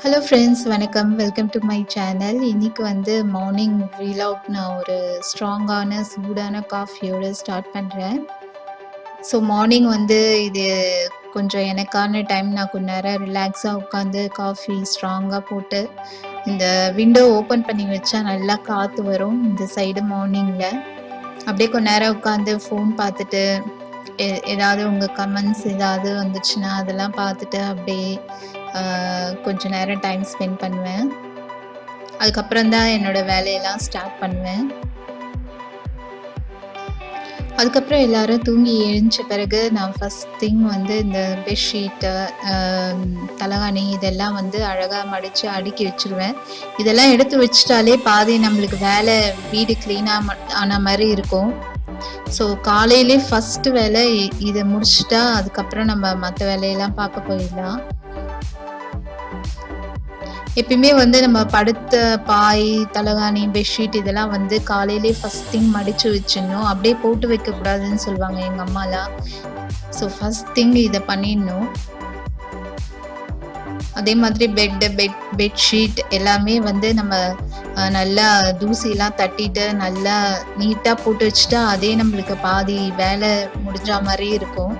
Hello friends வணக்கம். Welcome to my channel இன்னைக்கு வந்து மார்னிங் வீலாக் நான் ஒரு ஸ்ட்ராங்கான சூடான காஃபியோட ஸ்டார்ட் பண்ணுறேன் ஸோ மார்னிங் வந்து இது கொஞ்சம் எனக்கான டைம் நான் கொஞ்ச நேரம் ரிலாக்ஸாக உட்காந்து காஃபி ஸ்ட்ராங்காக போட்டு இந்த விண்டோ ஓப்பன் பண்ணி வச்சா நல்லா காற்று வரும் இந்த சைடு மார்னிங்கில் அப்படியே கொஞ்ச நேரம் உட்காந்து ஃபோன் பார்த்துட்டு எ- ஏதாவது உங்கள் கமெண்ட்ஸ் ஏதாவது வந்துச்சுன்னா அதெல்லாம் பார்த்துட்டு அப்படியே கொஞ்சம் கொஞ்ச நேரம் டைம் ஸ்பெண்ட் பண்ணுவேன். அதுக்கப்புறம் தான் என்னோட வேலையெல்லாம் ஸ்டார்ட் பண்ணுவேன். அதுக்கப்புறம் எல்லாரும் தூங்கி எழுந்த பிறகு நான் ஃபஸ்ட் திங் வந்து இந்த பெட்ஷீட்டு தலகாணி இதெல்லாம் வந்து அழகாக மடித்து அடுக்கி வச்சிருவேன். இதெல்லாம் எடுத்து வச்சிட்டாலே பாதி நம்மளுக்கு வேலை வீடு க்ளீனாக ஆன மாதிரி இருக்கும். ஸோ காலையிலே ஃபஸ்ட்டு வேலை இதை முடிச்சிட்டா அதுக்கப்புறம் நம்ம மற்ற வேலையெல்லாம் பார்க்க போயிடலாம். எப்பயுமே வந்து நம்ம படுத்த பாய் தலகாணி பெட்ஷீட் இதெல்லாம் வந்து காலையிலே ஃபர்ஸ்ட் திங் மடிச்சு வச்சிடணும். அப்படியே போட்டு வைக்க கூடாதுன்னு சொல்லுவாங்க எங்க அம்மாலாம். ஸோ ஃபர்ஸ்ட் திங் இதை பண்ணிடணும். அதே மாதிரி பெட் பெட் பெட்ஷீட் எல்லாமே வந்து நம்ம நல்லா தூசிலாம் தட்டிட்டு நல்லா நீட்டாக போட்டு வச்சுட்டா அதே நம்மளுக்கு பாதி வேலை முடிஞ்ச மாதிரி இருக்கும்.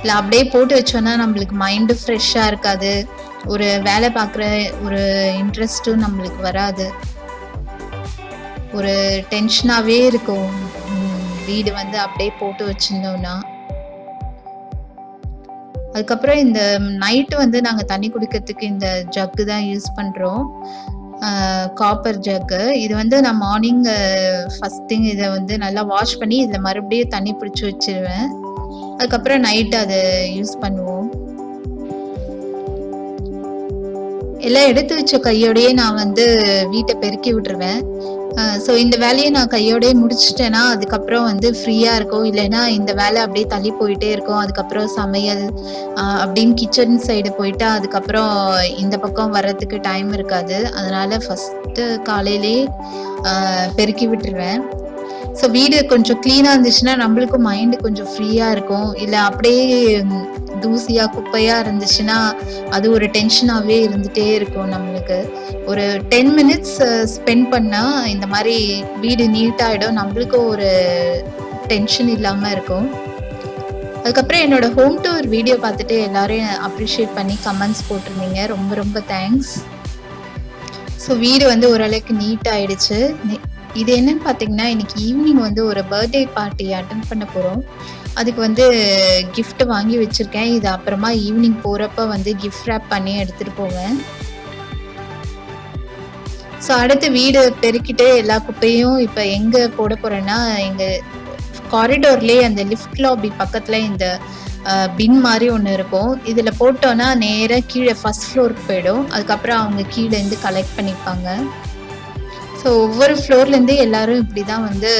இல்லை அப்படியே போட்டு வச்சோன்னா நம்மளுக்கு மைண்டு ஃப்ரெஷ்ஷாக இருக்காது. ஒரு வேலை பார்க்குற ஒரு இன்ட்ரெஸ்ட்டும் நம்மளுக்கு வராது. ஒரு டென்ஷனாகவே இருக்கும். வீடு வந்து அப்படியே போட்டு வச்சிருந்தோம்னா. அதுக்கப்புறம் இந்த நைட்டு வந்து நாங்கள் தண்ணி குடிக்கிறதுக்கு இந்த ஜக்கு தான் யூஸ் பண்ணுறோம் காப்பர் ஜக்கு இது வந்து நான் மார்னிங் ஃபஸ்ட் திங் இதை வந்து நல்லா வாஷ் பண்ணி இதில் மறுபடியும் தண்ணி பிடிச்சி வச்சிருவேன். அதுக்கப்புறம் நைட் அதை யூஸ் பண்ணுவோம். எல்லாம் எடுத்து வச்ச கையோடயே நான் வந்து வீட்டை பெருக்கி விட்டுருவேன். ஸோ இந்த வேலையை நான் கையோடயே முடிச்சிட்டேன்னா அதுக்கப்புறம் வந்து ஃப்ரீயாக இருக்கும் இல்லைன்னா இந்த வேலை அப்படியே தள்ளி போயிட்டே இருக்கும் அதுக்கப்புறம் சமையல் அப்படின்னு கிச்சன் சைடு போயிட்டு அதுக்கப்புறம் இந்த பக்கம் வர்றதுக்கு டைம் இருக்காது. அதனால ஃபஸ்ட்டு காலையிலே பெருக்கி விட்டுருவேன். ஸோ வீடு கொஞ்சம் க்ளீனாக இருந்துச்சுன்னா நம்மளுக்கும் மைண்டு கொஞ்சம் ஃப்ரீயாக இருக்கும். இல்லை அப்படியே தூசியாக குப்பையாக இருந்துச்சுன்னா அது ஒரு டென்ஷனாகவே இருந்துகிட்டே இருக்கும் நம்மளுக்கு. ஒரு டென் மினிட்ஸ் ஸ்பெண்ட் பண்ணால் இந்த மாதிரி வீடு நீட்டாகிடும் நம்மளுக்கும் ஒரு டென்ஷன் இல்லாமல் இருக்கும். அதுக்கப்புறம் என்னோட ஹோம் டூர் வீடியோ பார்த்துட்டு எல்லாரையும் அப்ரிஷியேட் பண்ணி கமெண்ட்ஸ் போட்டிருந்தீங்க. ரொம்ப ரொம்ப தேங்க்ஸ் ஸோ வீடு வந்து ஓரளவுக்கு நீட் ஆயிடுச்சு. இது என்னன்னு பார்த்தீங்கன்னா இன்னைக்கு ஈவினிங் வந்து ஒரு பர்த்டே பார்ட்டி அட்டன் பண்ண போகிறோம் அதுக்கு வந்து கிஃப்ட் வாங்கி வச்சிருக்கேன். இது அப்புறமா ஈவினிங் போகிறப்ப வந்து கிஃப்ட் ரேப் பண்ணி எடுத்துகிட்டு போவேன். ஸோ அடுத்து வீடு பெருக்கிட்டு எல்லா குப்பையும் இப்போ எங்கே போட போகிறேன்னா எங்கள் காரிடோர்லேயே அந்த லிஃப்ட் லாபி பக்கத்தில் இந்த பின் மாதிரி ஒன்று இருக்கும். இதில் போட்டோன்னா நேராக கீழே ஃபர்ஸ்ட் ஃப்ளோருக்கு போயிடும். அதுக்கப்புறம் அவங்க கீழேருந்து கலெக்ட் பண்ணிப்பாங்க. ஸோ ஒவ்வொரு ஃப்ளோர்லேருந்து எல்லாரும் இப்படி தான் வந்து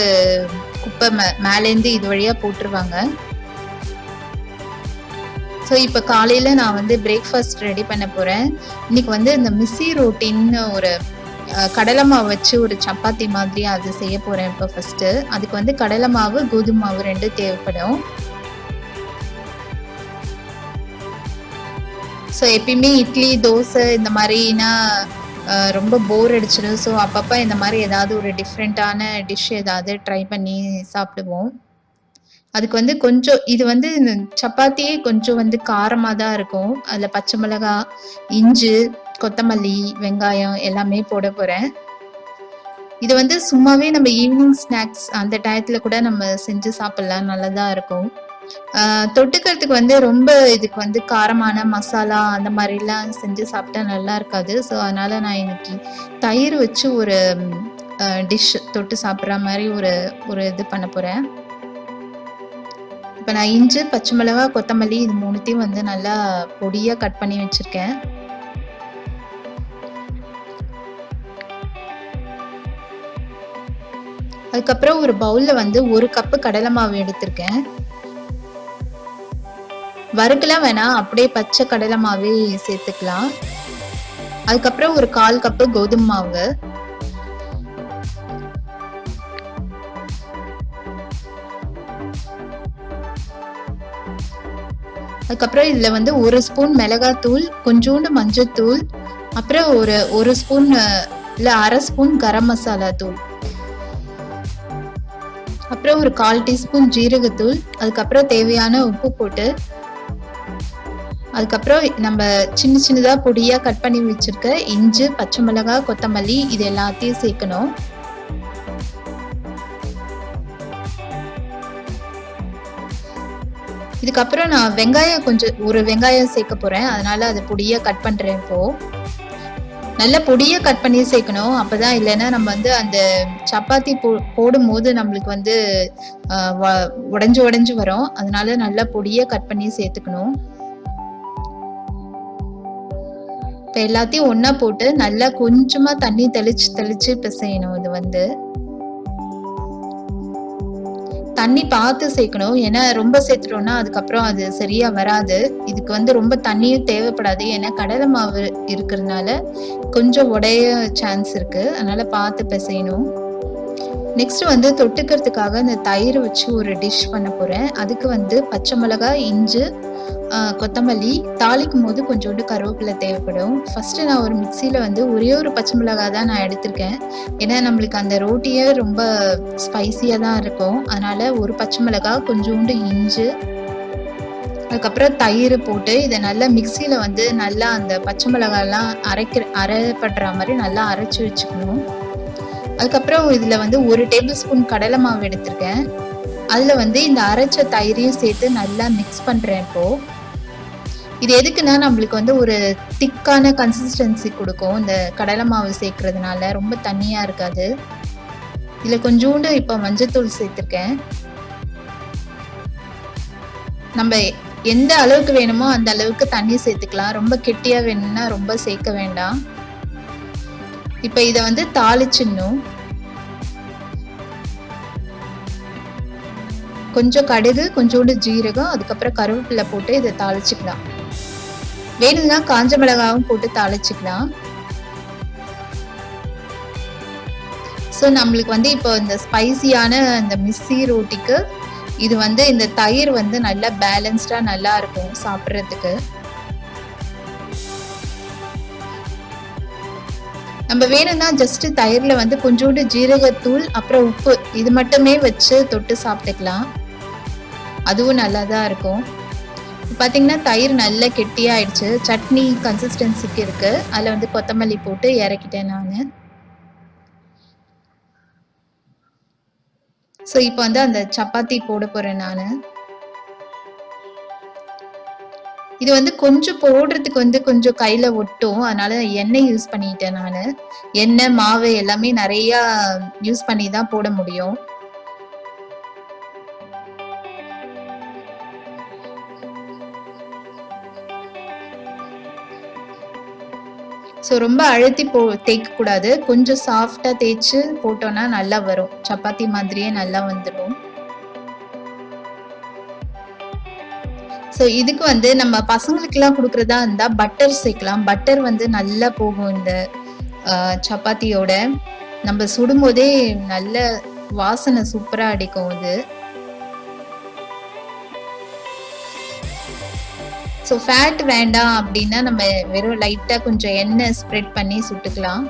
குப்பை மே மேலேருந்து இது வழியாக போட்டுருவாங்க. ஸோ இப்போ காலையில் நான் வந்து பிரேக்ஃபாஸ்ட் ரெடி பண்ண போகிறேன் இன்னைக்கு வந்து இந்த மிஸ்ஸி ரோட்டின்னு ஒரு கடலை மாவு வச்சு ஒரு சப்பாத்தி மாதிரி அது செய்ய போகிறேன் இப்போ ஃபஸ்ட்டு அதுக்கு வந்து கடலை மாவு கோதுமை மாவு ரெண்டு தேவைப்படும். ஸோ எப்பயுமே இட்லி தோசை இந்த மாதிரினா ரொம்ப போர் அடிச்சிடும் ஸோ அப்பப்போ இந்த மாதிரி ஏதாவது ஒரு டிஃப்ரெண்ட்டான டிஷ் ஏதாவது ட்ரை பண்ணி சாப்பிடுவோம். அதுக்கு வந்து கொஞ்சம் இது வந்து இந்த சப்பாத்தியே கொஞ்சம் வந்து காரமாக தான் இருக்கும். அதில் பச்சை மிளகாய் இஞ்சி கொத்தமல்லி வெங்காயம் எல்லாமே போட போகிறேன் இது வந்து சும்மாவே நம்ம ஈவினிங் ஸ்நாக்ஸ் அந்த டயத்தில் கூட நம்ம செஞ்சு சாப்பிட்லாம். நல்லதாக இருக்கும். தொட்டுக்கிறதுக்கு வந்து ரொம்ப இதுக்கு வந்து காரமான மசாலா அந்த மாதிரிலாம் செஞ்சு சாப்பிட்டா நல்லா இருக்காது. ஸோ அதனால நான் இன்னைக்கு தயிர் வச்சு ஒரு டிஷ் தொட்டு சாப்பிட்ற மாதிரி ஒரு ஒரு இது பண்ண போகிறேன் இப்போ நான் இஞ்சி பச்சை மிளகா கொத்தமல்லி இது மூணுத்தையும் வந்து நல்லா பொடியாக கட் பண்ணி வச்சுருக்கேன். அதுக்கப்புறம் ஒரு பவுலில் வந்து ஒரு கப்பு கடலை மாவு எடுத்திருக்கேன். வறுக்கலாம் வேணாம் அப்படியே பச்சை கடலை மாவே சேர்த்துக்கலாம். அதுக்கப்புறம் ஒரு கால் கப்பு கோதுமை மாவு. அதுக்கப்புறம் இதில் வந்து ஒரு ஸ்பூன் மிளகாத்தூள் கொஞ்சோண்டு மஞ்சத்தூள் அப்புறம் ஒரு ஒரு ஸ்பூன் இல்லை அரை ஸ்பூன் கரம் மசாலா தூள். அப்புறம் ஒரு கால் டீஸ்பூன் ஜீரகத்தூள் அதுக்கப்புறம் தேவையான உப்பு போட்டு அதுக்கப்புறம் நம்ம சின்ன சின்னதாக பொடியாக கட் பண்ணி வச்சுருக்க இஞ்சி பச்சை மிளகாய் கொத்தமல்லி இது எல்லாத்தையும் சேர்க்கணும். இதுக்கப்புறம் நான் வெங்காயம் கொஞ்சம் ஒரு வெங்காயம் சேர்க்க போகிறேன் அதனால் அது பொடியாக கட் பண்ணுறேன் இப்போது நல்ல பொடியை கட் பண்ணி சேர்க்கணும். அப்பதான் இல்லைன்னா நம்ம வந்து அந்த சப்பாத்தி போ போடும் போது நம்மளுக்கு வந்து உடஞ்சு உடஞ்சு வரும். அதனால நல்லா பொடியை கட் பண்ணி சேர்த்துக்கணும். இப்போ எல்லாத்தையும் ஒன்றா போட்டு நல்லா கொஞ்சமாக தண்ணி தெளிச்சு தெளிச்சு பிசையணும் இது வந்து. தண்ணி பார்த்து சேர்க்கணும். ஏன்னா ரொம்ப சேர்த்துட்டோம்னா அதுக்கப்புறம் அது சரியா வராது. இதுக்கு வந்து ரொம்ப தண்ணியும் தேவைப்படாது. ஏன்னா கடலை மாவு இருக்கிறதுனால கொஞ்சம் உடைய சான்ஸ் இருக்கு. அதனால பார்த்து பிசையணும். நெக்ஸ்ட் வந்து தொட்டுக்கிறதுக்காக இந்த தயிர் வச்சு ஒரு டிஷ் பண்ண போறேன். அதுக்கு வந்து பச்சை மிளகாய் இஞ்சி கொத்தமல்லி தாளிக்கும் போது கொஞ்சோண்டு கருவேப்பிலை தேவைப்படும். ஃபர்ஸ்ட் நான் ஒரு மிக்சியில் வந்து ஒரே ஒரு பச்சை மிளகாய் தான் நான் எடுத்திருக்கேன். ஏன்னா நம்மளுக்கு அந்த ரோட்டியே ரொம்ப ஸ்பைசியாக தான் இருக்கும். அதனால ஒரு பச்சை மிளகாய் கொஞ்சோண்டு இஞ்சி அதுக்கப்புறம் தயிர் போட்டு இதை நல்லா மிக்சியில் வந்து நல்லா அந்த பச்சை மிளகாலாம் அரைக்கிற அரைப்படுற மாதிரி நல்லா அரைச்சி வச்சுக்கணும். அதுக்கப்புறம் இதில் வந்து ஒரு டேபிள் ஸ்பூன் கடலை மாவு எடுத்திருக்கேன். அதில் வந்து இந்த அரைச்ச தயிரையும் சேர்த்து நல்லா மிக்ஸ் பண்ணுறேன் இப்போது இது எதுக்குன்னா நம்மளுக்கு வந்து ஒரு திக்கான கன்சிஸ்டன்சி கொடுக்கும். இந்த கடலை மாவு சேர்க்கறதுனால ரொம்ப தண்ணியாக இருக்காது. இதில் கொஞ்சோண்டு இப்போ மஞ்சத்தூள் சேர்த்துருக்கேன். நம்ம எந்த அளவுக்கு வேணுமோ அந்த அளவுக்கு தண்ணி சேர்த்துக்கலாம். ரொம்ப கெட்டியாக வேணும்னா ரொம்ப சேர்க்க வேண்டாம். இப்போ இதை வந்து தாளிச்சிடணும். கொஞ்சம் கடுகு கொஞ்சோண்டு ஜீரகம் அதுக்கப்புறம் கருவேப்பிலை போட்டு இதை தாளிச்சுக்கலாம். வேணும்னா காஞ்ச மிளகாவும் போட்டு தாளிச்சுக்கலாம். ஸோ நம்மளுக்கு வந்து இப்போ இந்த ஸ்பைசியான இந்த மிஸ்ஸி ரோட்டிக்கு இது வந்து இந்த தயிர் வந்து நல்லா பேலன்ஸ்டாக நல்லா இருக்கும் சாப்பிட்றதுக்கு. நம்ம வேணும்னா ஜஸ்ட் தயிரில் வந்து கொஞ்சோண்டு ஜீரகத்தூள் அப்புறம் உப்பு இது மட்டுமே வச்சு தொட்டு சாப்பிட்டுக்கலாம். அதுவும் நல்லா தான் இருக்கும். பார்த்தீங்கன்னா தயிர் நல்லா கெட்டியாயிடுச்சு சட்னி கன்சிஸ்டன்சிக்கு இருக்கு. அதில் வந்து கொத்தமல்லி போட்டு இறக்கிட்டேன் நான். ஸோ இப்போ வந்து அந்த சப்பாத்தி போட போகிறேன் நான். இது வந்து கொஞ்சம் போடுறதுக்கு வந்து கொஞ்சம் கையில ஒட்டும். அதனால எண்ணெய் யூஸ் பண்ணிட்டேன் நான். எண்ணெய் மாவு எல்லாமே நிறையா யூஸ் பண்ணி தான் போட முடியும். ஸோ ரொம்ப அழுத்தி போ தேய்க்கக்கூடாது. கொஞ்சம் சாஃப்டாக தேய்ச்சி போட்டோன்னா நல்லா வரும். சப்பாத்தி மாதிரியே நல்லா வந்துடும் ஸோ இதுக்கு வந்து நம்ம பசங்களுக்கெல்லாம் கொடுக்குறதா இருந்தால் பட்டர் சேர்க்கலாம். பட்டர் வந்து நல்லா போகும் இந்த சப்பாத்தியோட. நம்ம சுடும்போதே நல்ல வாசனை சூப்பராக அடிக்கும் இது ஸோ ஃபேட் வேண்டாம் அப்படின்னா நம்ம வெறும் லைட்டாக கொஞ்சம் எண்ணெய் ஸ்ப்ரெட் பண்ணி சுட்டுக்கலாம்.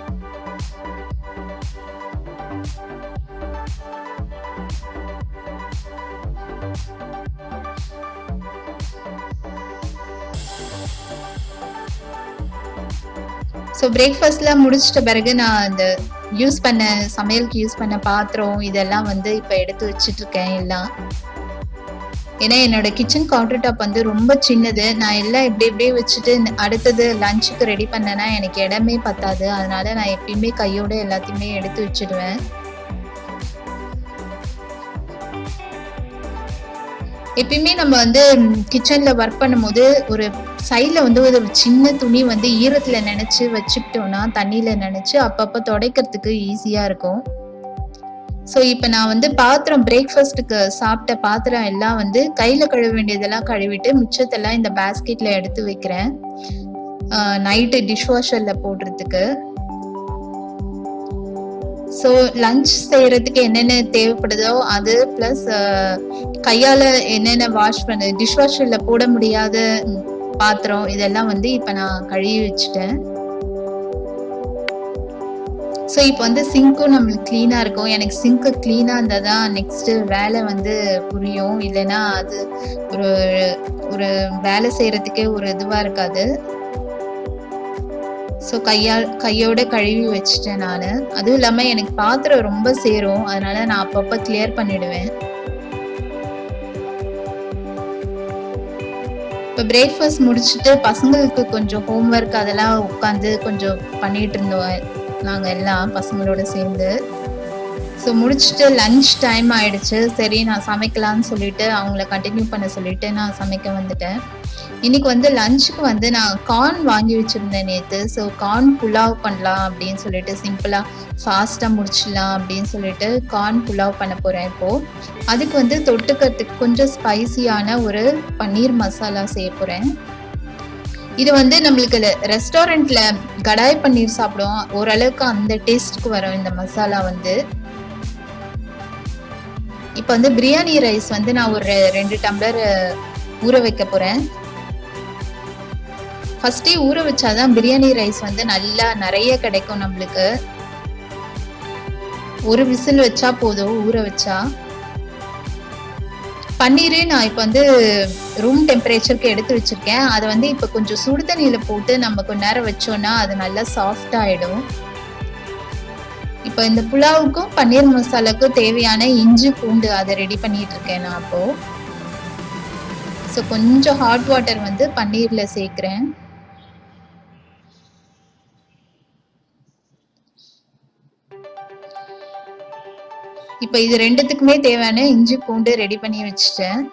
ஸோ பிரேக்ஃபாஸ்ட்லாம் முடிச்சிட்ட பிறகு நான் அந்த யூஸ் பண்ண சமையலுக்கு யூஸ் பண்ண பாத்திரம் இதெல்லாம் வந்து இப்போ எடுத்து வச்சிட்டு இருக்கேன் எல்லாம். ஏன்னா என்னோட கிச்சன் கவுண்டர் டாப் வந்து ரொம்ப சின்னது. நான் எல்லாம் இப்படி இப்படியே வச்சுட்டு அடுத்தது லஞ்சுக்கு ரெடி பண்ணேன்னா எனக்கு இடமே பத்தாது. அதனால நான் எப்பயுமே கையோட எல்லாத்தையுமே எடுத்து வச்சிடுவேன். எப்பயுமே நம்ம வந்து கிச்சன்ல ஒர்க் பண்ணும்போது ஒரு சைட்ல வந்து ஒரு சின்ன துணி வந்து ஈரத்துல நினைச்சு வச்சுக்கிட்டோம்னா தண்ணியில நினைச்சு அப்பப்ப துடைக்கிறதுக்கு ஈஸியா இருக்கும். ஸோ இப்போ நான் வந்து பாத்திரம் பிரேக்ஃபாஸ்ட்டுக்கு சாப்பிட்ட பாத்திரம் எல்லாம் வந்து கையில் கழுவ வேண்டியதெல்லாம் கழுவிட்டு மிச்சத்தெல்லாம் இந்த பேஸ்கெட்டில் எடுத்து வைக்கிறேன். நைட்டு டிஷ் வாஷரில் போடுறதுக்கு. ஸோ லஞ்ச் செய்யறதுக்கு என்னென்ன தேவைப்படுதோ அது ப்ளஸ் கையால் என்னென்ன வாஷ் பண்ண டிஷ் வாஷரில் போட முடியாத பாத்திரம் இதெல்லாம் வந்து இப்போ நான் கழுவி வச்சுட்டேன். ஸோ இப்போ வந்து சிங்க்கும் நம்மளுக்கு க்ளீனாக இருக்கும். எனக்கு சிங்க்கு க்ளீனாக இருந்தால் தான் நெக்ஸ்ட்டு வேலை வந்து புரியும். இல்லைன்னா அது ஒரு ஒரு வேலை செய்கிறதுக்கே ஒரு இதுவாக இருக்காது. ஸோ கையால் கையோட கழுவி வச்சுட்டேன் நான். அதுவும் இல்லாமல் எனக்கு பாத்திரம் ரொம்ப சேரும். அதனால நான் அப்பப்போ கிளியர் பண்ணிடுவேன். இப்போ பிரேக்ஃபாஸ்ட் முடிச்சுட்டு பசங்களுக்கு கொஞ்சம் ஹோம்ஒர்க் அதெல்லாம் உட்காந்து கொஞ்சம் பண்ணிட்டு இருந்தோம். நாங்கள் எல்லாம் பசங்களோட சேர்ந்து. ஸோ முடிச்சுட்டு லன்ச் டைம் ஆயிடுச்சு. சரி நான் சமைக்கலான்னு சொல்லிட்டு அவங்கள கண்டினியூ பண்ண சொல்லிட்டு நான் சமைக்க வந்துட்டேன். இன்னைக்கு வந்து லஞ்சுக்கு வந்து நான் கார்ன் வாங்கி வச்சுருந்தேன் நேற்று ஸோ கார்ன் புலாவ் பண்ணலாம் அப்படின்னு சொல்லிட்டு சிம்பிளாக ஃபாஸ்ட்டாக முடிச்சிடலாம் அப்படின்னு சொல்லிட்டு கார்ன் புலாவ் பண்ண போகிறேன் இப்போது அதுக்கு வந்து தொட்டுக்கிறதுக்கு கொஞ்சம் ஸ்பைசியான ஒரு பன்னீர் மசாலா செய்ய போகிறேன் இது வந்து நம்மளுக்கு ரெஸ்டாரண்ட்ல கடாய் பன்னீர் சாப்பிடுவோம் ஓரளவுக்கு அந்த டேஸ்ட்டுக்கு வரும் இந்த மசாலா வந்து. இப்போ வந்து பிரியாணி ரைஸ் வந்து நான் ஒரு ரெண்டு டம்ளர் ஊற வைக்க போறேன். ஃபர்ஸ்டே ஊற வச்சாதான் பிரியாணி ரைஸ் வந்து நல்லா நிறைய கிடைக்கும் நம்மளுக்கு. ஒரு விசில் வச்சா போதும் ஊற வச்சா. பன்னீர் நான் இப்போ வந்து ரூம் டெம்பரேச்சருக்கு எடுத்து வச்சிருக்கேன். அதை வந்து இப்போ கொஞ்சம் சுடு தண்ணியில் போட்டு நம்ம கொஞ்ச நேரம் வச்சோம்னா அது நல்லா சாஃப்ட் ஆகிடும் இப்போ இந்த புலாவுக்கும் பன்னீர் மசாலாவுக்கும் தேவையான இஞ்சி பூண்டு அதை ரெடி பண்ணிட்டு இருக்கேன் நான் அப்போ. ஸோ கொஞ்சம் ஹாட் வாட்டர் வந்து பன்னீரில் சேர்க்குறேன். இப்போ இது ரெண்டுத்துக்குமே தேவையான இஞ்சி பூண்டு ரெடி பண்ணி வச்சுட்டேன்.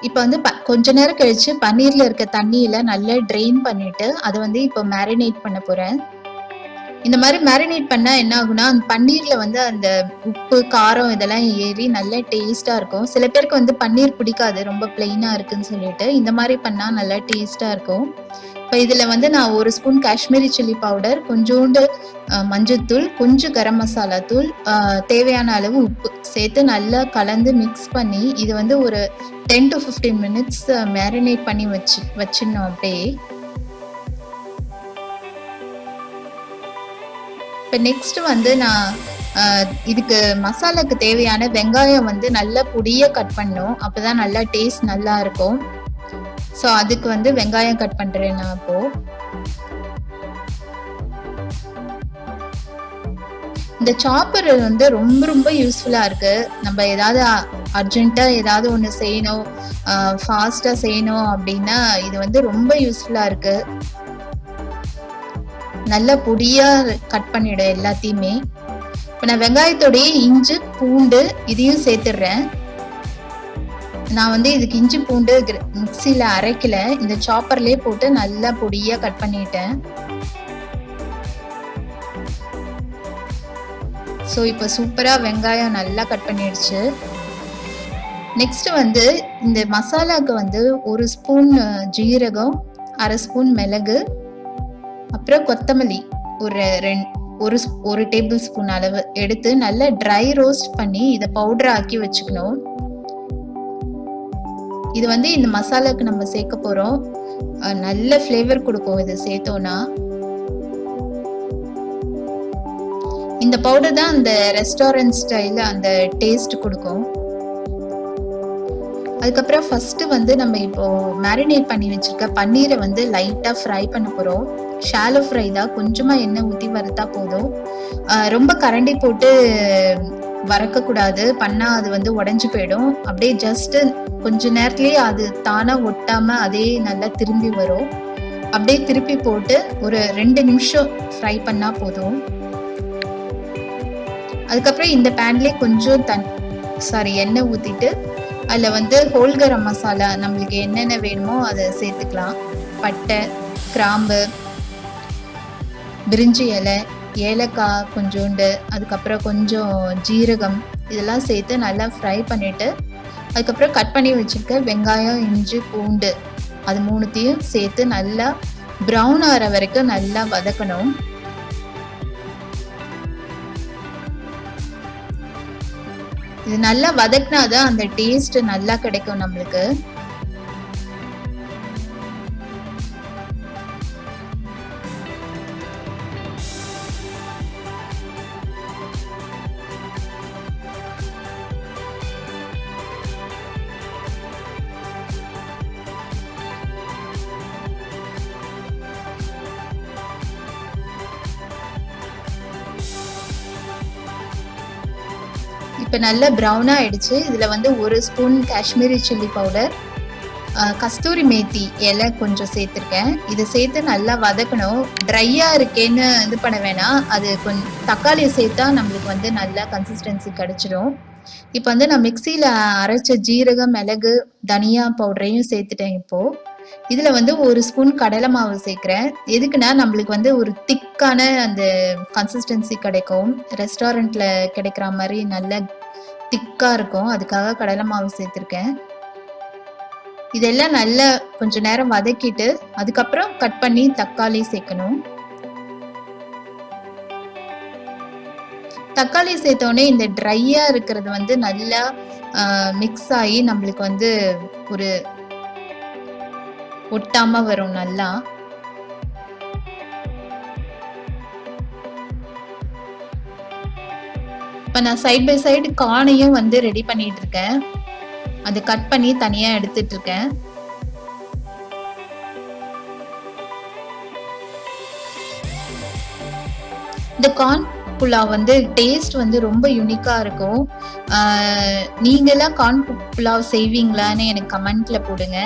இப்போ வந்து ப- கொஞ்ச நேரம் கழிச்சு பன்னீர்ல இருக்க தண்ணியில நல்லா ட்ரெயின் பண்ணிட்டு அதை வந்து இப்போ மேரினேட் பண்ண போறேன். இந்த மாதிரி மேரினேட் பண்ணா என்ன ஆகுனா அந்த பன்னீர்ல வந்து அந்த உப்பு காரம் இதெல்லாம் ஏறி நல்லா டேஸ்டா இருக்கும். சில பேருக்கு வந்து பன்னீர் பிடிக்காது ரொம்ப பிளெயினா இருக்குன்னு சொல்லிட்டு இந்த மாதிரி பண்ணா நல்லா டேஸ்டா இருக்கும். இப்போ இதில் வந்து நான் ஒரு ஸ்பூன் காஷ்மீரி சில்லி பவுடர் கொஞ்சோண்டு மஞ்சத்தூள் கொஞ்சம் கரம் மசாலா தூள் தேவையான அளவு உப்பு சேர்த்து நல்லா கலந்து மிக்ஸ் பண்ணி இது வந்து ஒரு ten to fifteen minutes marinate பண்ணி வச்சு வச்சிடணும் அப்படியே. இப்போ நெக்ஸ்ட் வந்து நான் இதுக்கு மசாலாக்கு தேவையான வெங்காயம் வந்து நல்லா பொடியாக கட் பண்ணோம் அப்போ தான் நல்லா டேஸ்ட் நல்லா இருக்கும். ஸோ அதுக்கு வந்து வெங்காயம் கட் பண்ணுறேன் நான் இப்போது இந்த சாப்பர் வந்து ரொம்ப ரொம்ப யூஸ்ஃபுல்லாக இருக்கு. நம்ம ஏதாவது அர்ஜென்ட்டாக ஏதாவது ஒன்று செய்யணும் ஃபாஸ்ட்டாக செய்யணும் அப்படின்னா இது வந்து ரொம்ப யூஸ்ஃபுல்லாக இருக்கு. நல்ல பொடியாக கட் பண்ணிவிடும் எல்லாத்தையுமே. இப்போ நான் வெங்காயத்தோடைய இஞ்சி பூண்டு இதையும் சேர்த்துடுறேன். நான் வந்து இதுக்கு இஞ்சி பூண்டு மிக்சியில் அரைக்கல. இந்த சாப்பர்லேயே போட்டு நல்லா பொடியா கட் பண்ணிட்டேன். ஸோ இப்போ சூப்பராக வெங்காயம் நல்லா கட் பண்ணிடுச்சு. நெக்ஸ்ட் வந்து இந்த மசாலாக்கு வந்து ஒரு ஸ்பூன் ஜீரகம் அரை ஸ்பூன் மிளகு அப்புறம் கொத்தமல்லி ஒரு ரெண் ஒரு ஒரு டேபிள் ஸ்பூன் அளவு எடுத்து நல்லா ட்ரை ரோஸ்ட் பண்ணி இதை பவுடர் ஆக்கி வச்சுக்கணும். இது வந்து இந்த மசாலாக்கு நம்ம சேர்க்க போறோம். நல்ல ஃப்ளேவர் கொடுக்கும் இது சேர்த்தோம்னா. இந்த பவுடர் தான் அந்த ரெஸ்டாரண்ட் ஸ்டைல அந்த டேஸ்ட் கொடுக்கும். அதுக்கப்புறம் ஃபர்ஸ்ட் வந்து நம்ம இப்போ மேரினேட் பண்ணி வச்சிருக்க பன்னீரை வந்து லைட்டா ஃப்ரை பண்ண போறோம். ஷாலோ ஃப்ரை தான். கொஞ்சமா எண்ணெய் ஊத்தி வறுத்தா போதும். ரொம்ப கரண்டி போட்டு வறக்க கூடாது பண்ணா அது வந்து உடஞ்சு போயிடும். அப்படியே ஜஸ்ட் கொஞ்ச நேரத்துலயே அது தானா ஒட்டாம அதே நல்லா திரும்பி வரும். அப்படியே திருப்பி போட்டு ஒரு ரெண்டு நிமிஷம் ஃப்ரை பண்ணா போதும். அதுக்கப்புறம் இந்த பேன்லயே கொஞ்சம் தன் சாரி எண்ணெய் ஊத்திட்டு அதில் வந்து ஹோல் கரம் மசாலா நம்மளுக்கு என்னென்ன வேணுமோ அதை சேர்த்துக்கலாம். பட்டை கிராம்பு பிரிஞ்சி இலை ஏலக்காய் கொஞ்சோண்டு அதுக்கப்புறம் கொஞ்சம் ஜீரகம் இதெல்லாம் சேர்த்து நல்லா ஃப்ரை பண்ணிவிட்டு அதுக்கப்புறம் கட் பண்ணி வச்சுருக்க வெங்காயம் இஞ்சி பூண்டு அது மூணுத்தையும் சேர்த்து நல்லா ப்ரௌன் ஆகிற வரைக்கும் நல்லா வதக்கணும். இது நல்லா வதக்கினா தான் அந்த டேஸ்ட் நல்லா கிடைக்கும் நம்மளுக்கு. இப்போ நல்ல ப்ரௌன் ஆயிடுச்சு. இதில் வந்து ஒரு spoon Kashmiri chilli powder kasuri methi இலை கொஞ்சம் சேர்த்துருக்கேன். இதை சேர்த்து நல்லா வதக்கணும். ட்ரையாக இருக்கேன்னு இது பண்ண வேணாம். அது கொஞ்சம் தக்காளியை சேர்த்தா நம்மளுக்கு வந்து நல்லா கன்சிஸ்டன்சி கிடச்சிடும் இப்போ வந்து நான் மிக்சியில் அரைச்ச ஜீரகம் மிளகு தனியா பவுடரையும் சேர்த்துட்டேன் இப்போது இதில் வந்து ஒரு ஸ்பூன் கடலை மாவு சேர்க்குறேன். எதுக்குன்னா நம்மளுக்கு வந்து ஒரு திக்கான அந்த கன்சிஸ்டன்சி கிடைக்கும். ரெஸ்டாரண்ட்டில் கிடைக்கிற மாதிரி நல்ல திக்காக இருக்கும். அதுக்காக கடலை மாவு சேர்த்துருக்கேன். இதெல்லாம் நல்லா கொஞ்ச நேரம் வதக்கிட்டு அதுக்கப்புறம் கட் பண்ணி தக்காளி சேர்க்கணும். தக்காளி சேர்த்தோடனே இந்த ட்ரையா இருக்கிறது வந்து நல்லா மிக்ஸ் ஆகி நம்மளுக்கு வந்து ஒரு ஒட்டாம வரும் நல்லா. இப்போ நான் சைட் பை சைடு கார்னையும் வந்து ரெடி பண்ணிட்டு இருக்கேன் அது கட் பண்ணி தனியா எடுத்துட்டு இருக்கேன் இந்த கார்ன் புலாவ் வந்து டேஸ்ட் வந்து ரொம்ப யூனிக்காக இருக்கும். நீங்களாம் கார்ன் புலாவ் செய்வீங்களான்னு எனக்கு கமெண்ட்ல போடுங்க.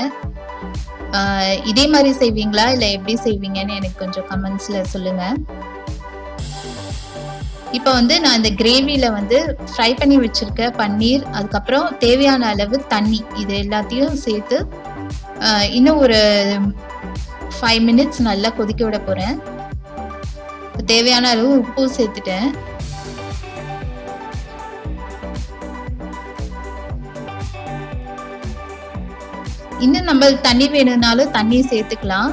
இதே மாதிரி செய்வீங்களா? இல்லை எப்படி செய்வீங்கன்னு எனக்கு கொஞ்சம் கமெண்ட்ஸில் சொல்லுங்கள் இப்போ வந்து நான் இந்த கிரேவியில் வந்து ஃப்ரை பண்ணி வச்சுருக்க பன்னீர் அதுக்கப்புறம் தேவையான அளவு தண்ணி இது எல்லாத்தையும் சேர்த்து இன்னும் ஒரு ஃபைவ் மினிட்ஸ் நல்லா கொதிக்க விட போகிறேன் தேவையான அளவு உப்பு சேர்த்துட்டேன். இன்னும் நம்ம தண்ணி வேணும்னாலும் தண்ணி சேர்த்துக்கலாம்.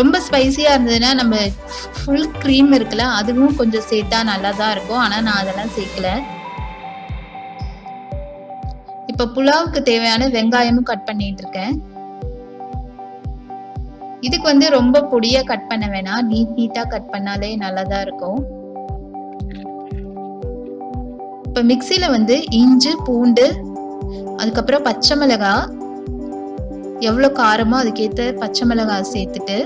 ரொம்ப ஸ்பைசியாக இருந்ததுன்னா நம்ம ஃபுல் க்ரீம் இருக்குல்ல அதுவும் கொஞ்சம் சேர்த்தா நல்லா தான் இருக்கும். ஆனால் நான் அதெல்லாம் சேர்க்கல. இப்போ புலாவுக்கு தேவையான வெங்காயமும் கட் பண்ணிட்டு இருக்கேன். இதுக்கு வந்து ரொம்ப பொடியா கட் பண்ண வேணாம். நீட் நீட்டா கட் பண்ணாலே நல்லா தான் இருக்கும். இப்போ மிக்சியில வந்து இஞ்சி பூண்டு அதுக்கப்புறம் பச்சை மிளகாய். எவ்வளோ காரமோ அதுக்கேற்ற பச்சை மிளகாய் சேர்த்துட்டு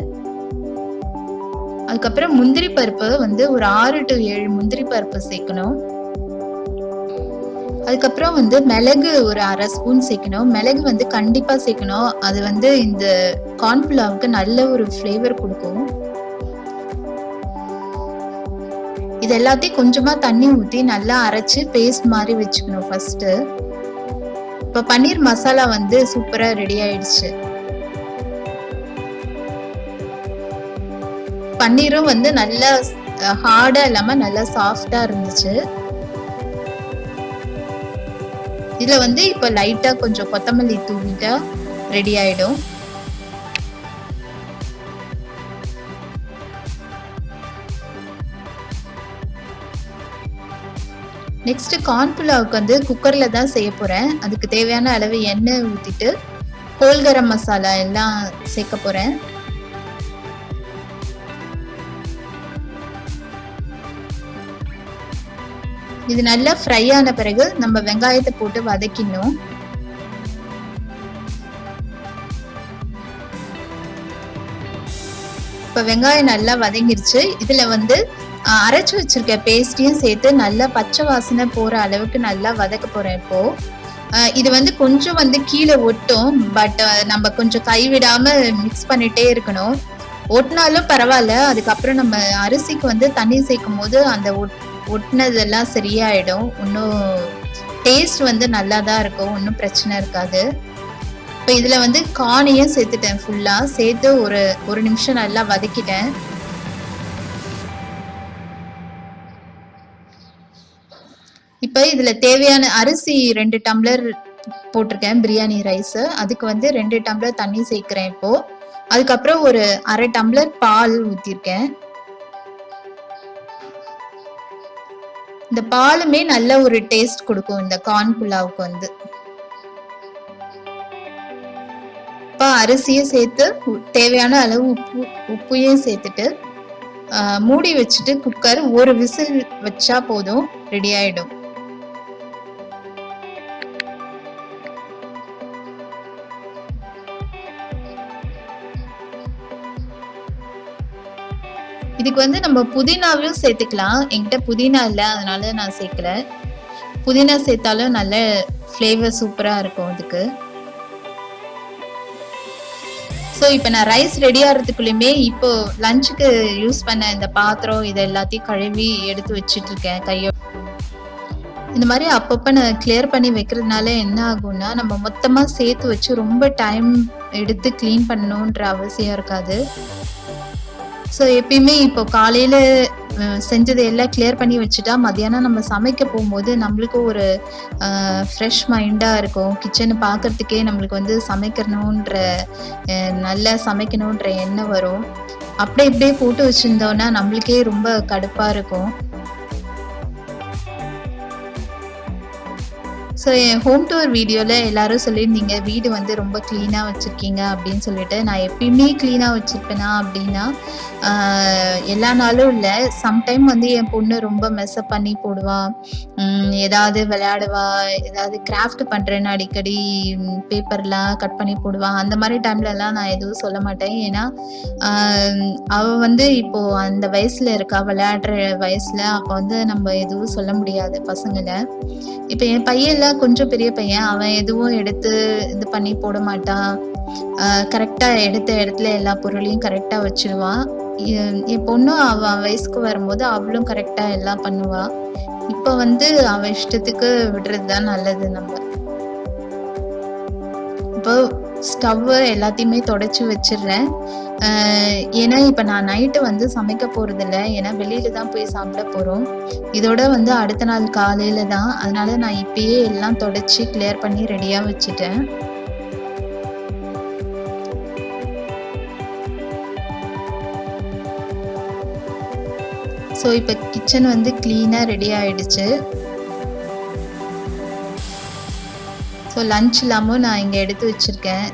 அதுக்கப்புறம் முந்திரி பருப்பு வந்து ஒரு ஆறு டு ஏழு முந்திரி பருப்பு சேர்க்கணும். அதுக்கப்புறம் வந்து மிளகு ஒரு அரை ஸ்பூன் சேர்க்கணும். மிளகு வந்து கண்டிப்பாக சேர்க்கணும். அது வந்து இந்த கார்ன்ஃபிளாவுக்கு நல்ல ஒரு ஃப்ளேவர் கொடுக்கும். இது எல்லாத்தையும் கொஞ்சமாக தண்ணி ஊற்றி நல்லா அரைச்சி பேஸ்ட் மாதிரி வச்சுக்கணும் ஃபர்ஸ்ட் இப்போ பன்னீர் மசாலா வந்து சூப்பராக ரெடி ஆயிடுச்சு. பன்னீரும் வந்து நல்லா ஹார்டா இல்லாம நல்லா சாஃப்டா இருந்துச்சு. இதுல வந்து இப்ப லைட்டா கொஞ்சம் கொத்தமல்லி தூவிட்டா ரெடி ஆயிடும். நெக்ஸ்ட் கார்ன் புலாவுக்கு வந்து குக்கர்ல தான் செய்ய போறேன். அதுக்கு தேவையான அளவு எண்ணெய் ஊத்திட்டு ஹோல் கரம் மசாலா எல்லாம் சேர்க்க போறேன். இது நல்லா ஃப்ரை ஆன பிறகு நம்ம வெங்காயத்தை போட்டு வதக்கிடணும். இப்ப வெங்காயம் நல்லா வதங்கிருச்சு. இதுல வந்து அரைச்சு வச்சிருக்க பேஸ்ட்டையும் சேர்த்து நல்லா பச்சை வாசனை போற அளவுக்கு நல்லா வதக்க போறேன் இப்போ. இது வந்து கொஞ்சம் வந்து கீழே ஒட்டும் பட் நம்ம கொஞ்சம் கைவிடாம மிக்ஸ் பண்ணிட்டே இருக்கணும். ஒட்டினாலும் பரவாயில்ல. அதுக்கப்புறம் நம்ம அரிசிக்கு வந்து தண்ணி சேர்க்கும் போது அந்த ஒட்டினதெல்லாம் சரியாயிடும். இன்னும் டேஸ்ட் வந்து நல்லா தான் இருக்கும். ஒன்றும் பிரச்சனை இருக்காது. இப்போ இதில் வந்து காணியும் சேர்த்துட்டேன் ஃபுல்லாக சேர்த்து ஒரு ஒரு நிமிஷம் நல்லா வதக்கிட்டேன். இப்போ இதில் தேவையான அரிசி ரெண்டு டம்ளர் போட்டிருக்கேன் பிரியாணி ரைஸு அதுக்கு வந்து ரெண்டு டம்ளர் தண்ணி சேர்க்குறேன் இப்போது அதுக்கப்புறம் ஒரு அரை டம்ளர் பால் ஊற்றிருக்கேன் இந்த பாலுமே நல்ல ஒரு டேஸ்ட் கொடுக்கும் இந்த கார்ன் புலாவுக்கு வந்து. இப்போ அரிசியும் சேர்த்து தேவையான அளவு உப்பு உப்பையும் சேர்த்துட்டு மூடி வச்சுட்டு குக்கர் ஒரு விசில் வச்சா போதும் ரெடி ஆயிடும். இதுக்கு வந்து நம்ம புதினாவையும் சேர்த்துக்கலாம். என்கிட்ட புதினா இல்லை அதனால நான் சேர்க்கல. புதினா சேர்த்தாலும் நல்ல ஃப்ளேவர் சூப்பராக இருக்கும் அதுக்கு. ஸோ இப்போ நான் ரைஸ் ரெடி ஆகிறதுக்குள்ளேயுமே இப்போ லஞ்சுக்கு யூஸ் பண்ண இந்த பாத்திரம் இதை எல்லாத்தையும் கழுவி எடுத்து வச்சுட்டு இருக்கேன் கையோ. இந்த மாதிரி அப்பப்போ நான் கிளியர் பண்ணி வைக்கிறதுனால என்ன ஆகும்னா நம்ம மொத்தமாக சேர்த்து வச்சு ரொம்ப டைம் எடுத்து க்ளீன் பண்ணணுன்ற அவசியம் இருக்காது. ஸோ எப்பயுமே இப்போ காலையில் செஞ்சதை எல்லாம் கிளியர் பண்ணி வச்சுட்டா மதியானம் நம்ம சமைக்க போகும்போது நம்மளுக்கும் ஒரு ஃப்ரெஷ் மைண்டாக இருக்கும். கிச்சனை பார்க்கறதுக்கே நம்மளுக்கு வந்து சமைக்கணுன்ற நல்லா சமைக்கணுன்ற எண்ணம் வரும். அப்படியே இப்படியே போட்டு வச்சுருந்தோன்னா நம்மளுக்கே ரொம்ப கடுப்பாக இருக்கும். ஸோ என் ஹோம் டூர் வீடியோவில் எல்லாரும் சொல்லியிருந்தீங்க வீடு வந்து ரொம்ப க்ளீனாக வச்சுருக்கீங்க அப்படின்னு சொல்லிட்டு நான் எப்பயுமே க்ளீனாக வச்சுருப்பேனா அப்படின்னா எல்லா நாளும் இல்லை. சம்டைம் வந்து என் பொண்ணு ரொம்ப மெஸ்அப் பண்ணி போடுவா. ஏதாவது விளையாடுவா. ஏதாவது கிராஃப்ட் பண்ணுறேன்னு அடிக்கடி பேப்பர்லாம் கட் பண்ணி போடுவா. அந்த மாதிரி டைம்லலாம் நான் எதுவும் சொல்ல மாட்டேன். ஏன்னா அவள் வந்து இப்போது அந்த வயசில் இருக்கா. விளையாடுற வயசில் அப்போ வந்து நம்ம எதுவும் சொல்ல முடியாது பசங்களை. இப்போ என் பையன்லாம் கொஞ்சம் பெரிய பையன். அவன் எதுவும் எடுத்து இது பண்ணி போட மாட்டான். கரெக்டாக எடுத்த இடத்துல எல்லா பொருளையும் கரெக்டாக வச்சிருவான். என் பொண்ணும் அவன் வயசுக்கு வரும்போது அவளும் கரெக்டாக எல்லாம் பண்ணுவா. இப்போ வந்து அவன் இஷ்டத்துக்கு விடுறது தான் நல்லது நம்ம. இப்போ ஸ்டவ்வு எல்லாத்தையுமே தொடச்சி வச்சிடுறேன். ஏன்னா இப்போ நான் நைட்டு வந்து சமைக்க போகிறதில்ல ஏன்னா வெளியில தான் போய் சாப்பிட போகிறோம் இதோட வந்து அடுத்த நாள் காலையில் தான். அதனால நான் இப்பயே எல்லாம் தொடச்சி கிளியர் பண்ணி ரெடியாக வச்சுட்டேன். ஸோ இப்போ கிச்சன் வந்து க்ளீனாக ரெடி ஆயிடுச்சு ஸோ லன்ச் இல்லாமல் நான் இங்கே எடுத்து வச்சுருக்கேன்.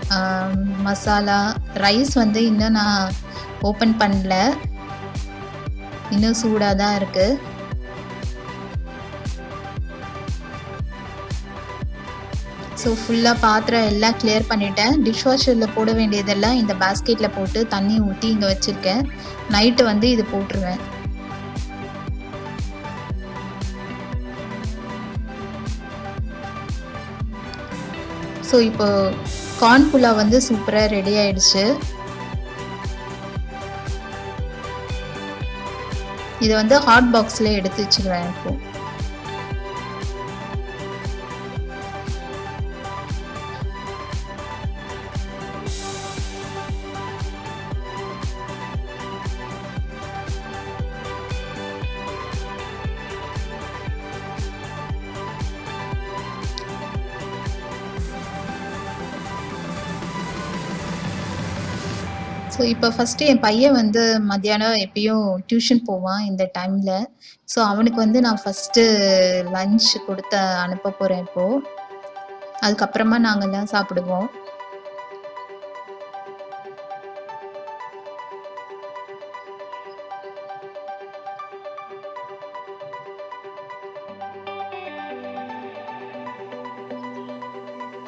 மசாலா ரைஸ் வந்து இன்னும் நான் ஓப்பன் பண்ணல. இன்னும் சூடாக தான் இருக்குது ஸோ ஃபுல்லாக பாத்திரம் எல்லாம் கிளியர் பண்ணிட்டேன். டிஷ் வாஷரில் போட வேண்டியதெல்லாம் இந்த பேஸ்கெட்டில் போட்டு தண்ணி ஊற்றி இங்கே வச்சுருக்கேன். நைட்டு வந்து இது போட்டுருவேன். ஸோ இப்போ கார்ன் புலா வந்து சூப்பராக ரெடி ஆயிடுச்சு. இதை வந்து ஹாட் பாக்ஸில் எடுத்து வச்சுக்கிறேன் இப்போ. இப்போ ஃபஸ்ட்டு என் பையன் வந்து மத்தியானம் எப்பயும் டியூஷன் போவான் இந்த டைமில் ஸோ அவனுக்கு வந்து நான் ஃபஸ்ட்டு லன்ச் கொடுத்து அனுப்ப போகிறேன் இப்போது அதுக்கப்புறமா நாங்கள்லாம் சாப்பிடுவோம்.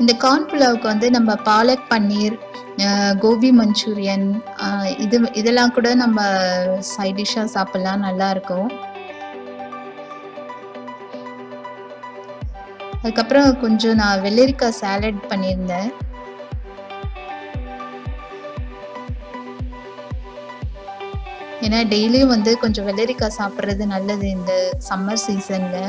இந்த கார்ன் புலாவுக்கு வந்து நம்ம பாலக் பன்னீர் கோபி மஞ்சூரியன் இது இதெல்லாம் கூட நம்ம சைட் டிஷ்ஷாக சாப்பிட்லாம் நல்லா இருக்கும். அதுக்கப்புறம் கொஞ்சம் நான் வெள்ளரிக்காய் சாலட் பண்ணியிருந்தேன். ஏன்னா டெய்லியும் வந்து கொஞ்சம் வெள்ளரிக்காய் சாப்பிட்றது நல்லது இந்த சம்மர் சீசனில்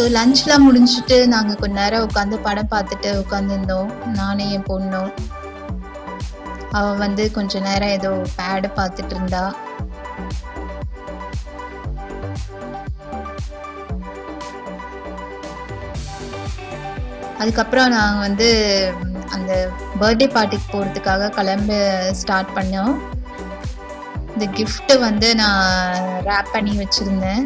ஸோ லஞ்ச்லாம் முடிஞ்சுட்டு நாங்கள் கொஞ்ச நேரம் உட்காந்து படம் பார்த்துட்டு உட்காந்துருந்தோம். நானும் என் பொண்ணும். அவள் வந்து கொஞ்ச நேரம் ஏதோ பேடு பார்த்துட்டு இருந்தா. அதுக்கப்புறம் நாங்கள் வந்து அந்த பர்த்டே பார்ட்டிக்கு போகிறதுக்காக கிளம்ப ஸ்டார்ட் பண்ணோம். இந்த கிஃப்ட்டு வந்து நான் ரேப் பண்ணி வச்சுருந்தேன்.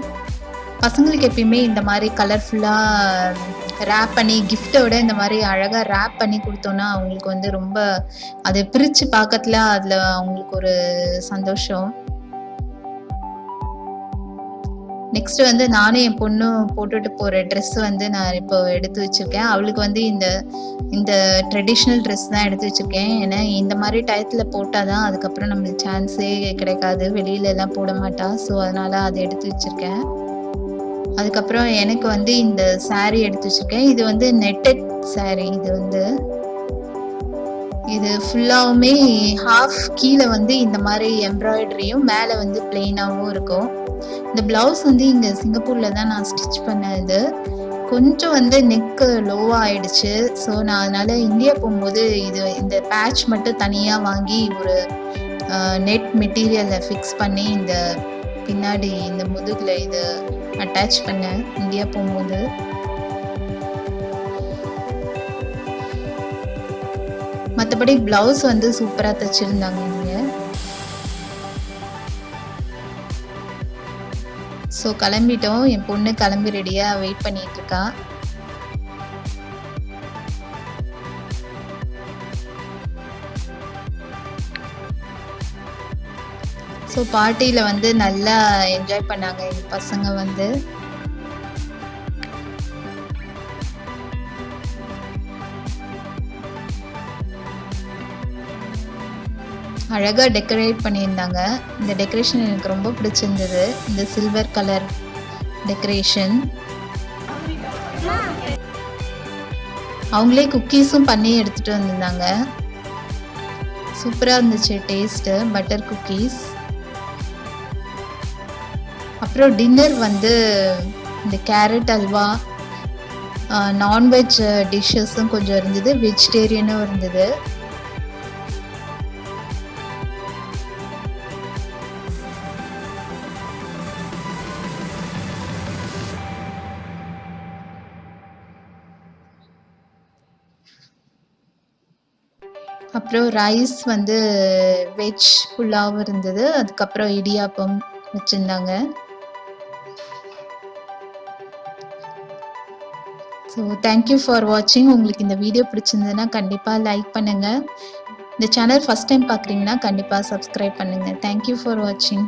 பசங்களுக்கு எப்பயுமே இந்த மாதிரி கலர்ஃபுல்லாக ரேப் பண்ணி gift-அ விட இந்த மாதிரி அழகாக ரேப் பண்ணி கொடுத்தோன்னா அவங்களுக்கு வந்து ரொம்ப அதை பிரித்து பார்க்கறதுல அதில் அவங்களுக்கு ஒரு சந்தோஷம். நெக்ஸ்ட் வந்து நானும் என் பொண்ணும் போட்டுட்டு போற ட்ரெஸ் வந்து நான் இப்போ எடுத்து வச்சிருக்கேன். அவளுக்கு வந்து இந்த இந்த ட்ரெடிஷ்னல் ட்ரெஸ் தான் எடுத்து வச்சிருக்கேன். ஏன்னா இந்த மாதிரி டயத்தில் போட்டால் தான் அதுக்கப்புறம் நம்மளுக்கு சான்ஸே கிடைக்காது. வெளியில எல்லாம் போட மாட்டா. ஸோ அதனால அதை எடுத்து வச்சிருக்கேன். அதுக்கப்புறம் எனக்கு வந்து இந்த saree எடுத்து வச்சிருக்கேன். இது வந்து நெட்டட் saree. இது வந்து இது ஃபுல்லாவுமே ஹாஃப் கீழே வந்து இந்த மாதிரி எம்ப்ராய்டரியும் மேலே வந்து பிளெயினாகவும் இருக்கும். இந்த பிளவுஸ் வந்து இங்கே சிங்கப்பூரில் தான் நான் ஸ்டிச் பண்ணது. கொஞ்சம் வந்து நெக்கு லோவாக ஆயிடுச்சு ஸோ நான் அதனால் இந்தியா போகும்போது இது இந்த பேட்ச் மட்டும் தனியாக வாங்கி ஒரு நெட் மெட்டீரியலை ஃபிக்ஸ் பண்ணி இந்த பின்னாடி இந்த முதுகில் இது அட்டாச் பண்ணேன் இந்தியா போகும்போது. மற்றபடி பிளவுஸ் வந்து சூப்பராக தைச்சிருந்தாங்க இங்கே ஸோ கிளம்பிட்டோம். என் பொண்ணு கிளம்பி ரெடியாக வெயிட் பண்ணிட்டு ஸோ பார்ட்டியில் வந்து நல்லா என்ஜாய் பண்ணாங்க எங்கள் பசங்க வந்து. அழகாக டெக்கரேட் பண்ணியிருந்தாங்க. இந்த டெக்கரேஷன் எனக்கு ரொம்ப பிடிச்சிருந்தது. இந்த சில்வர் கலர் டெக்கரேஷன் அவங்களே குக்கீஸும் பண்ணி எடுத்துகிட்டு வந்திருந்தாங்க. சூப்பராக இருந்துச்சு டேஸ்ட்டு பட்டர் குக்கீஸ் அப்புறம் டின்னர் வந்து இந்த கேரட் அல்வா நான்வெஜ் டிஷ்ஷஸும் கொஞ்சம் இருந்தது வெஜிடேரியனும் இருந்தது. அப்புறம் ரைஸ் வந்து வெஜ் புல்லாவும் இருந்தது அதுக்கப்புறம் இடியாப்பம் வச்சுருந்தாங்க. ஸோ தேங்க்யூ ஃபார் வாட்சிங் உங்களுக்கு இந்த வீடியோ பிடிச்சிருந்ததுன்னா கண்டிப்பாக லைக் பண்ணுங்கள் இந்த சேனல் ஃபஸ்ட் டைம் பார்க்குறீங்கன்னா கண்டிப்பாக சப்ஸ்கிரைப் பண்ணுங்கள் தேங்க்யூ ஃபார் வாட்சிங்